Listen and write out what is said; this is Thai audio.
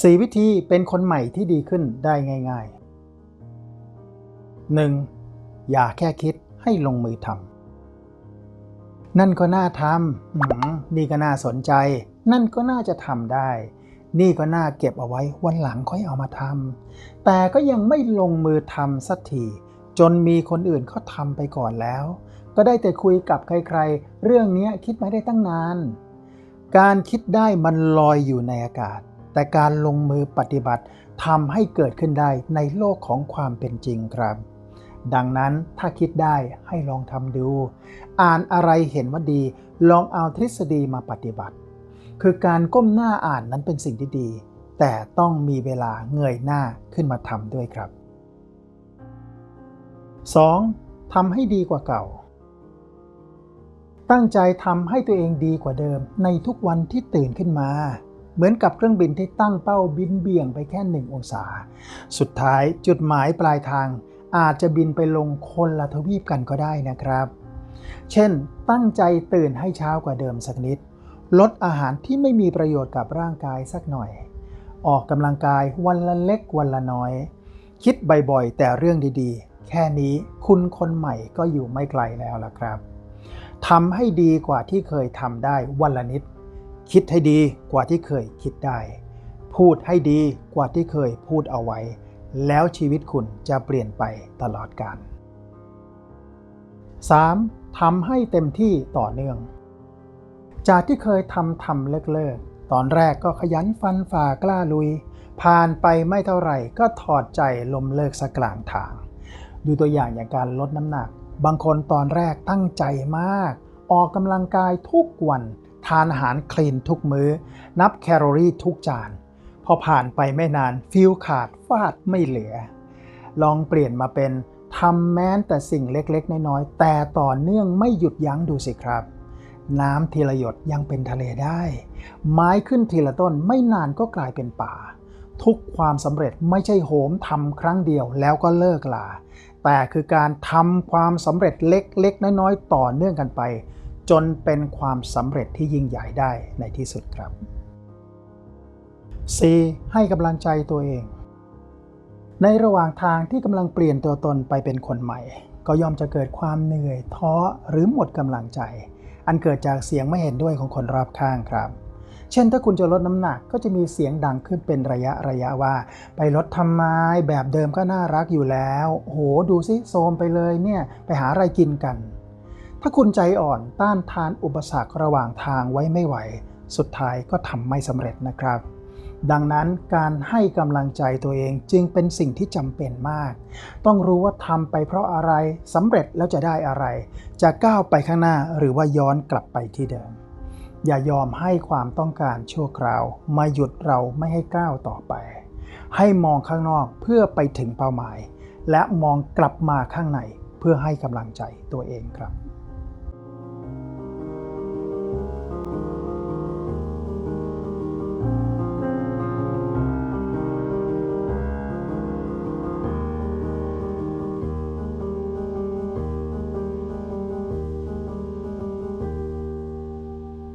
4 วิธีเป็นคนใหม่ที่ดีขึ้นได้ง่าย ๆ 1. อย่าแค่คิดให้ลงมือทำนั่นก็น่าทำนี่ก็น่าสนใจ นั่นก็น่าจะทำได้ นี่ก็น่าเก็บเอาไว้วันหลังค่อยเอามาทำแต่ก็ยังไม่ลงมือทำสักทีจนมีคนอื่นเขาทำไปก่อนแล้ว ก็ได้แต่คุยกับใครๆ เรื่องนี้คิดมาได้ตั้งนาน การคิดได้มันลอยอยู่ในอากาศ แต่การลงมือปฏิบัติทำให้เกิดขึ้นได้ในโลกของความเป็นจริงครับ ดังนั้นถ้าคิดได้ให้ลองทำดู อ่านอะไรเห็นว่าดี ลองเอาทฤษฎีมาปฏิบัติ คือการก้มหน้าอ่านนั้นเป็นสิ่งที่ดี แต่ต้องมีเวลาเงยหน้าขึ้นมาทำด้วยครับ 2. ทำให้ดีกว่าเก่า ตั้งใจทำให้ตัวเองดีกว่าเดิมในทุกวันที่ตื่นขึ้นมา เหมือนกับเครื่องบินที่ตั้งเป้าบินเบี่ยงไปแค่หนึ่งองศา สุดท้ายจุดหมายปลายทางอาจจะบินไปลงคนละทวีปกันก็ได้นะครับ เช่น ตั้งใจตื่นให้เช้ากว่าเดิมสักนิด ลดอาหารที่ไม่มีประโยชน์กับร่างกายสักหน่อย ออกกำลังกายวันละเล็กวันละน้อย คิดบ่อยๆ แต่เรื่องดีๆ แค่นี้คุณคนใหม่ก็อยู่ไม่ไกลแล้วล่ะครับทำให้ดีกว่าที่เคยทำได้วันละนิด คิดให้ดีกว่าที่เคยคิดได้ พูดให้ดีกว่าที่เคยพูดเอาไว้ แล้วชีวิตคุณจะเปลี่ยนไปตลอดกาล 3. ทำให้เต็มที่ต่อเนื่อง จากที่เคยทำทำเลิกๆตอนแรกก็ขยันฟันฝ่ากล้าลุย ผ่านไปไม่เท่าไหร่ก็ถอดใจลมเลิกสักกลางทาง ดูตัวอย่างอย่างการลดน้ำหนัก บางคนตอนแรกตั้งใจมาก ออกกำลังกายทุกวัน ทานอาหารคลีนทุกมื้อ นับแคลอรี่ทุกจาน พอผ่านไปไม่นานฟิลขาดฟาดไม่เหลือ ลองเปลี่ยนมาเป็นทำแม้แต่สิ่งเล็กๆ น้อยๆ แต่ต่อเนื่องไม่หยุดยั้งดูสิครับ น้ำทีละหยดยังเป็นทะเลได้ ไม้ขึ้นทีละต้นไม่นานก็กลายเป็นป่า ทุกความสำเร็จไม่ใช่โหมทำครั้งเดียวแล้วก็เลิกลาแต่คือการทำความสำเร็จเล็กๆ น้อยๆ ต่อเนื่องกันไป จนเป็นความสำเร็จที่ยิ่งใหญ่ได้ในที่สุดครับ 4. ให้กำลังใจตัวเอง ในระหว่างทางที่กำลังเปลี่ยนตัวตนไปเป็นคนใหม่ ก็ย่อมจะเกิดความเหนื่อยท้อหรือหมดกำลังใจ อันเกิดจากเสียงไม่เห็นด้วยของคนรอบข้างครับ เช่นถ้าคุณจะลดน้ำหนักก็จะมีเสียงดังขึ้นเป็นระยะระยะว่า ไปลดทำไมแบบเดิมก็น่ารักอยู่แล้ว โหดูสิโซมไปเลยเนี่ยไปหาอะไรกินกัน ถ้าคุณใจอ่อนต้านทานอุปสรรคระหว่างทางไว้ไม่ไหว สุดท้ายก็ทำไม่สำเร็จนะครับ ดังนั้นการให้กำลังใจตัวเองจึงเป็นสิ่งที่จำเป็นมาก ต้องรู้ว่าทำไปเพราะอะไรสำเร็จแล้วจะได้อะไร จะก้าวไปข้างหน้าหรือว่าย้อนกลับไปที่เดิม อย่ายอมให้ความต้องการชั่วคราว มาหยุดเราไม่ให้ก้าวต่อไป ให้มองข้างนอกเพื่อไปถึงเป้าหมาย และมองกลับมาข้างในเพื่อให้กำลังใจตัวเองครับ